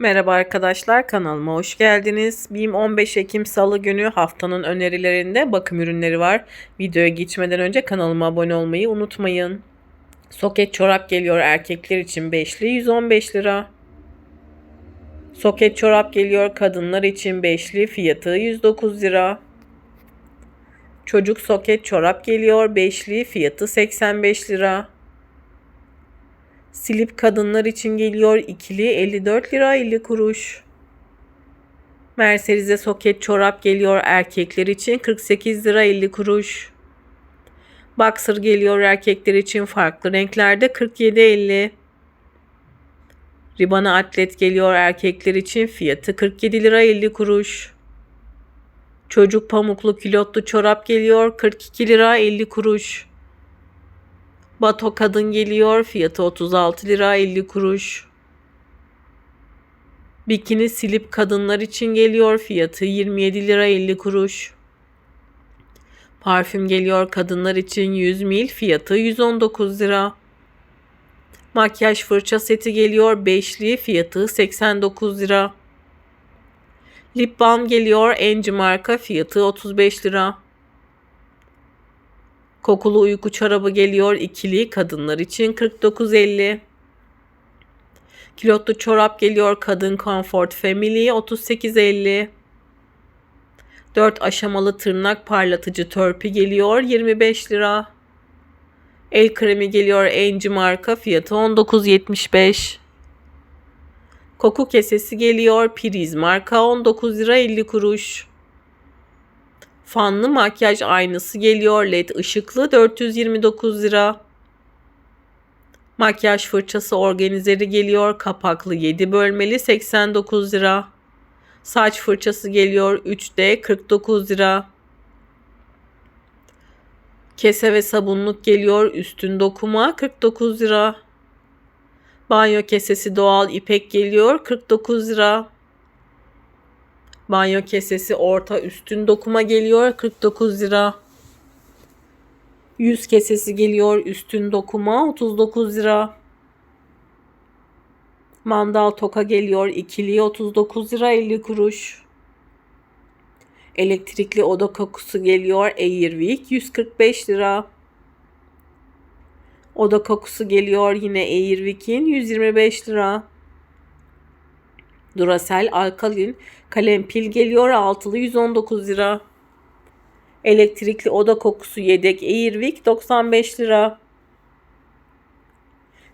Merhaba arkadaşlar kanalıma hoş geldiniz. BİM 15 Ekim Salı günü haftanın önerilerinde bakım ürünleri var. Videoya geçmeden önce kanalıma abone olmayı unutmayın. Soket çorap geliyor erkekler için 5'li 115 lira. Soket çorap geliyor kadınlar için 5'li fiyatı 109 lira. Çocuk soket çorap geliyor 5'li fiyatı 85 lira. Silip kadınlar için geliyor ikili 54 lira 50 kuruş. Mercedes'e soket çorap geliyor erkekler için 48 lira 50 kuruş. Boxer geliyor erkekler için farklı renklerde 47.50. Ribana atlet geliyor erkekler için fiyatı 47 lira 50 kuruş. Çocuk pamuklu kilotlu çorap geliyor 42 lira 50 kuruş. Bato kadın geliyor. Fiyatı 36 lira 50 kuruş. Bikini silip kadınlar için geliyor. Fiyatı 27 lira 50 kuruş. Parfüm geliyor kadınlar için 100 mil. Fiyatı 119 lira. Makyaj fırça seti geliyor. Beşli fiyatı 89 lira. Lip balm geliyor. Enci marka fiyatı 35 lira. Kokulu uyku çorabı geliyor ikili kadınlar için 49.50. Kilotlu çorap geliyor kadın Comfort Family 38.50. 4 aşamalı tırnak parlatıcı törpü geliyor 25 lira. El kremi geliyor Enci marka fiyatı 19.75. Koku kesesi geliyor Priz marka 19 lira 50 kuruş. Fanlı makyaj aynası geliyor led ışıklı 429 lira. Makyaj fırçası organizeri geliyor kapaklı 7 bölmeli 89 lira. Saç fırçası geliyor 3D 49 lira. Kese ve sabunluk geliyor üstün dokuma 49 lira. Banyo kesesi doğal ipek geliyor 49 lira. Banyo kesesi orta üstün dokuma geliyor 49 lira. Yüz kesesi geliyor üstün dokuma 39 lira. Mandal toka geliyor ikili 39 lira 50 kuruş. Elektrikli oda kokusu geliyor Airwick 145 lira. Oda kokusu geliyor yine Airwick'in 125 lira. Duracell alkalin kalem pil geliyor altılı 119 lira. Elektrikli oda kokusu yedek Airwick 95 lira.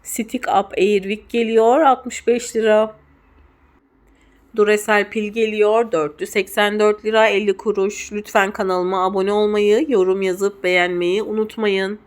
Stick Up Airwick geliyor 65 lira. Duracell pil geliyor 484 lira 50 kuruş. Lütfen kanalıma abone olmayı, yorum yazıp beğenmeyi unutmayın.